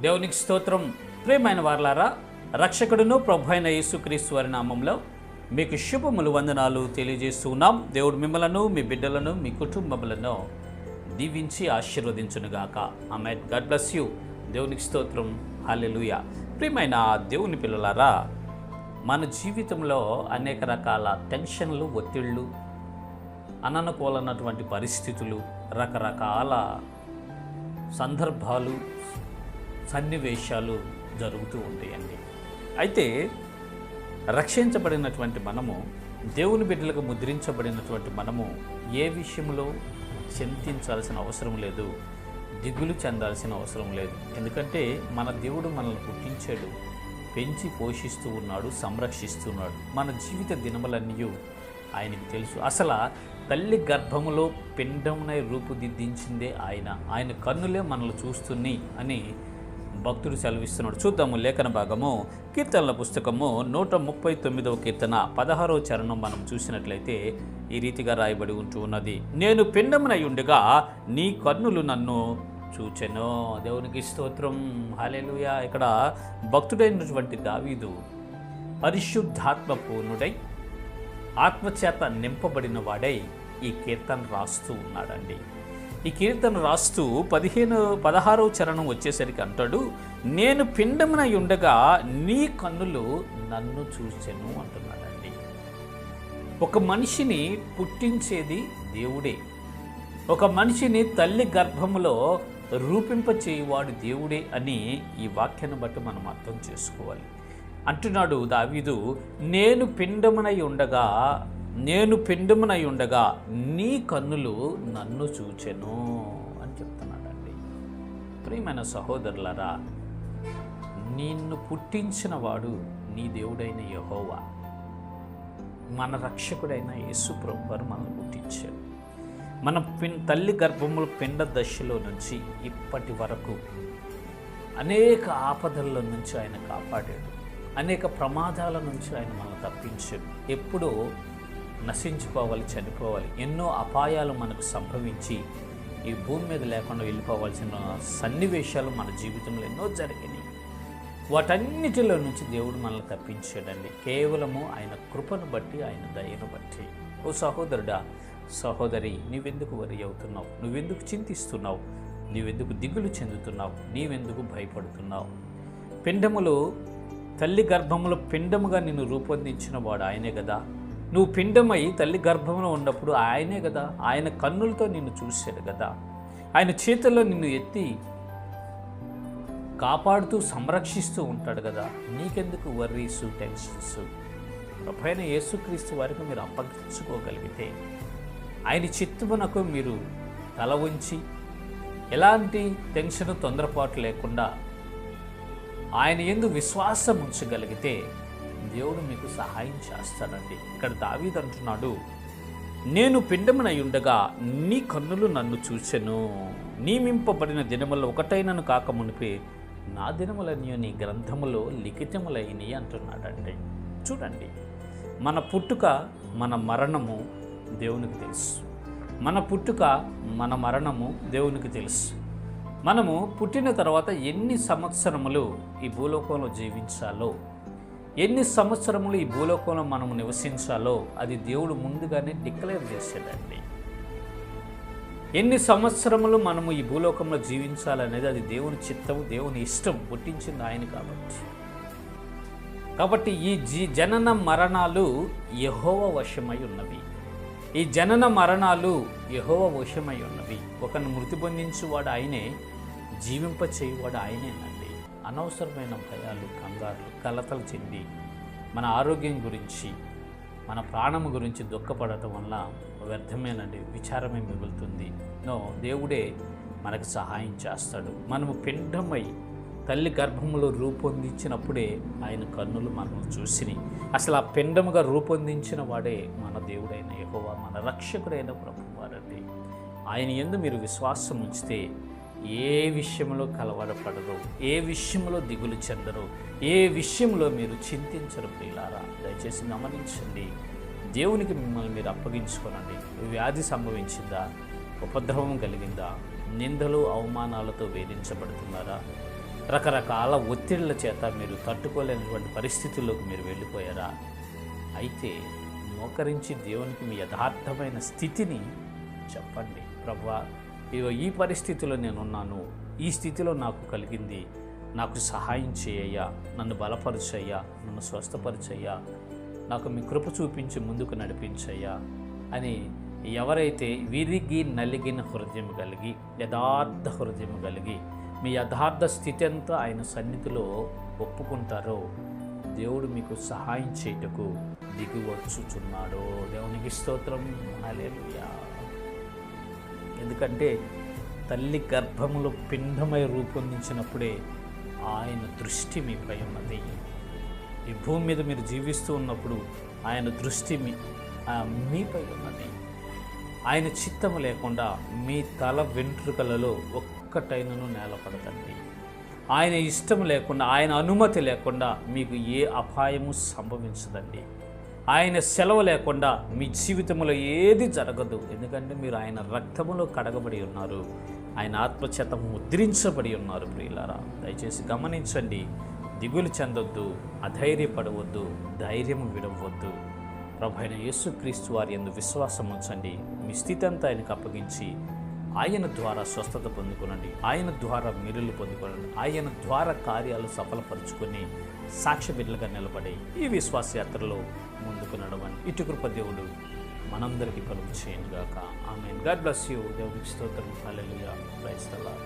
దేవునికి స్తోత్రం. ప్రియమైన వార్లారా రక్షకుడును ప్రభు అయిన యేసుక్రీస్తు వారి నామంలో మీకు శుభములు వందనాలు తెలియజేస్తున్నాం దేవుడు మిమ్మలను మీ బిడ్డలను మీ కుటుంబములను దీవించి ఆశీర్వదించునుగాక. ఆమె గాడ్ బ్లెస్ యూ. దేవునికి స్తోత్రం. హాలెలుయ ప్రియమైన దేవుని పిల్లలారా మన జీవితంలో అనేక రకాల టెన్షన్లు ఒత్తిళ్ళు అననుకూలనటువంటి పరిస్థితులు రకరకాల సందర్భాలు సన్నివేశాలు జరుగుతూ ఉంటాయండి. అయితే రక్షించబడినటువంటి మనము దేవుని బిడ్డలకు ముద్రించబడినటువంటి మనము ఏ విషయంలో చింతించాల్సిన అవసరం లేదు దిగులు చెందాల్సిన అవసరం లేదు. ఎందుకంటే మన దేవుడు మనల్ని పుట్టించాడు పెంచి పోషిస్తూ ఉన్నాడు సంరక్షిస్తున్నాడు మన జీవిత దినములన్నీ ఆయనకి తెలుసు. అసలు తల్లి గర్భములో పిండమునై రూపుదిద్దించిందే ఆయన. ఆయన కన్నులే మనల్ని చూస్తున్నాయి అని భక్తుడు సెలవిస్తున్నాడు. చూద్దాము లేఖన భాగము. కీర్తనల పుస్తకము నూట ముప్పై తొమ్మిదవ కీర్తన పదహారవ చరణం మనం చూసినట్లయితే ఈ రీతిగా రాయబడి ఉంటూ ఉన్నది. నేను పిండమునై ఉండగా నీ కన్నులు నన్ను చూచెను. దేవునికి స్తోత్రం. హాలేలుయా ఇక్కడ భక్తుడైనటువంటి దావీదు పరిశుద్ధాత్మ పూర్ణుడై ఆత్మచేత నింపబడిన వాడై ఈ కీర్తన రాస్తూ ఉన్నాడండి. ఈ కీర్తన రాస్తూ పదిహేను పదహారవ చరణం వచ్చేసరికి అంటాడు నేను పిండమునై ఉండగా నీ కన్నులు నన్ను చూచెను అంటున్నాడండి. ఒక మనిషిని పుట్టించేది దేవుడే. ఒక మనిషిని తల్లి గర్భములో రూపింపచేయువాడు దేవుడే అని ఈ వాక్యాన్ని బట్టి మనం అర్థం చేసుకోవాలి. అంటున్నాడు దావీదు నేను పిండమునై ఉండగా నేను పిండమునై ఉండగా నీ కన్నులు నన్ను చూచెను అని చెప్తున్నాడండి. ప్రియమైన సహోదరులరా నిన్ను పుట్టించిన వాడు నీ దేవుడైన యహోవా. మన రక్షకుడైన యేసు ప్రభువారు మనల్ని పుట్టించాడు. మన పిన్ తల్లి గర్భముల పిండ దశలో నుంచి ఇప్పటి వరకు అనేక ఆపదల నుంచి ఆయన కాపాడాడు. అనేక ప్రమాదాల నుంచి ఆయన మనల్ని తప్పించాడు. ఎప్పుడో నశించుకోవాలి చనిపోవాలి. ఎన్నో అపాయాలు మనకు సంభవించి ఈ భూమి మీద లేకుండా వెళ్ళిపోవాల్సిన సన్నివేశాలు మన జీవితంలో ఎన్నో జరిగినాయి. వాటన్నిటిలో నుంచి దేవుడు మనల్ని తప్పించాడండి. కేవలము ఆయన కృపను బట్టి ఆయన దయను బట్టి. ఓ సహోదరుడా సహోదరి నీవెందుకు వరి అవుతున్నావు? నువ్వెందుకు చింతిస్తున్నావు? నీవెందుకు దిగులు చెందుతున్నావు? నీవెందుకు భయపడుతున్నావు? పిండములు తల్లి గర్భములో పిండముగా నిన్ను రూపొందించిన వాడు ఆయనే కదా. నువ్వు పిండమై తల్లి గర్భంలో ఉన్నప్పుడు ఆయనే కదా. ఆయన కన్నులతో నిన్ను చూశాడు కదా. ఆయన చేతుల్లో నిన్ను ఎత్తి కాపాడుతూ సంరక్షిస్తూ ఉంటాడు కదా. నీకెందుకు వర్రీస్ టెన్షన్స్ ప్రభైన యేసుక్రీస్తు వారికి మీరు అప్పగించుకోగలిగితే ఆయన చిత్తమునకు మీరు తల ఉంచి ఎలాంటి టెన్షన్ తొందరపాటు లేకుండా ఆయన ఎందు విశ్వాసం ఉంచగలిగితే దేవుడు మీకు సహాయం చేస్తాడండి. ఇక్కడ దావీద్ అంటున్నాడు నేను పిండమునై ఉండగా నీ కన్నులు నన్ను చూచెను. నియమింపబడిన దినములు ఒకటైనను కాక మునిపే. నా దినములన్నీ నీ గ్రంథములో లిఖితములైనవి అంటున్నాడండి. చూడండి మన పుట్టుక మన మరణము దేవునికి తెలుసు. మన పుట్టుక మన మరణము దేవునికి తెలుసు. మనము పుట్టిన తర్వాత ఎన్ని సంవత్సరములు ఈ భూలోకంలో జీవించాలో ఎన్ని సంవత్సరములు ఈ భూలోకంలో మనము నివసించాలో అది దేవుడు ముందుగానే డిక్లేర్ చేసేదండి. ఎన్ని సంవత్సరములు మనము ఈ భూలోకంలో జీవించాలనేది అది దేవుని చిత్తము దేవుని ఇష్టం పుట్టించింది ఆయన కాబట్టి. కాబట్టి ఈ జీ జనన మరణాలు యహోవ వశమై ఉన్నవి. ఈ జనన మరణాలు యహోవ వశమై ఉన్నవి. ఒకరిని మృతి పొందించువాడు ఆయనే జీవింపచేయువాడు ఆయనేనండి అనవసరమైన భయాలు కంగారులు కలతలు చెంది మన ఆరోగ్యం గురించి మన ప్రాణము గురించి దుఃఖపడటం వల్ల వ్యర్థమేనండి విచారమే మిగులుతుంది. నో దేవుడే మనకు సహాయం చేస్తాడు. మనము పిండమై తల్లి గర్భములో రూపొందించినప్పుడే ఆయన కన్నులు మనల్ని చూసినాయి అసలు ఆ పిండముగా రూపొందించిన వాడే మన దేవుడైన యహోవా మన రక్షకుడైన ప్రభువారండి. ఆయన ఎందు మీరు విశ్వాసం ఉంచితే ఏ విషయంలో కలవరపడరు ఏ విషయంలో దిగులు చెందరు ఏ విషయంలో మీరు చింతించరు ప్రియులారా. దయచేసి గమనించండి. దేవునికి మిమ్మల్ని మీరు అప్పగించుకోనండి. వ్యాధి సంభవించిందా? ఉపద్రవం కలిగిందా? నిందలు అవమానాలతో వేధించబడుతున్నారా? రకరకాల ఒత్తిళ్ళ చేత మీరు తట్టుకోలేనటువంటి పరిస్థితుల్లోకి మీరు వెళ్ళిపోయారా? అయితే మోకరించి దేవునికి మీ యథార్థమైన స్థితిని చెప్పండి. ప్రభా ఇగో ఈ పరిస్థితిలో నేనున్నాను. ఈ స్థితిలో నాకు కలిగింది. నాకు సహాయం చేయయ్యా. నన్ను బలపరచయ్యా. నన్ను స్వస్థపరచయ్యా. నాకు మీ కృప చూపించి ముందుకు నడిపించయ్యా అని ఎవరైతే విరిగి నలిగిన హృదయం కలిగి యథార్థ హృదయం కలిగి మీ యథార్థ స్థితి అంతా ఆయన సన్నిధిలో ఒప్పుకుంటారో దేవుడు మీకు సహాయం చేయటకు దిగి వచ్చుచున్నాడు. దేవునికి స్తోత్రం. హల్లెలూయా. ఎందుకంటే తల్లి గర్భములో పిండమై రూపొందించినప్పుడే ఆయన దృష్టి మీపై ఉన్నది. ఈ భూమి మీద మీరు జీవిస్తూ ఉన్నప్పుడు ఆయన దృష్టి మీ మీపై ఉన్నది. ఆయన చిత్తము లేకుండా మీ తల వెంట్రుకలలో ఒక్కటైనను నేలపడదండి ఆయన ఇష్టం లేకుండా ఆయన అనుమతి లేకుండా మీకు ఏ అపాయము సంభవించదండి. ఆయన సెలవు లేకుండా మీ జీవితంలో ఏది జరగదు. ఎందుకంటే మీరు ఆయన రక్తములో కడగబడి ఉన్నారు. ఆయన ఆత్మచేత ముద్రించబడి ఉన్నారు ప్రియులారా. దయచేసి గమనించండి. దిగులు చెందొద్దు అధైర్యపడవద్దు ధైర్యం విడవద్దు. ప్రభు అయిన యేసుక్రీస్తు వారి ఎందు విశ్వాసం ఉంచండి. మీ స్థితి అంతా ఆయనకు అప్పగించి ఆయన ద్వారా స్వస్థత పొందుకునండి. ఆయన ద్వారా మిరులు పొందుకోనండి ఆయన ద్వారా కార్యాలు సఫలపరుచుకొని సాక్ష్య బిడ్డలుగా నిలబడి ఈ విశ్వాస యాత్రలో ముందుకు నడవండి. ఇటు కృప దేవుడు మనందరికీ కలుగు చేయనుగాక. ఆమె గాడ్ బ్లస్ యూ. దేవుడికి స్తోత్రం. హల్లెలూయా. క్రైస్తవ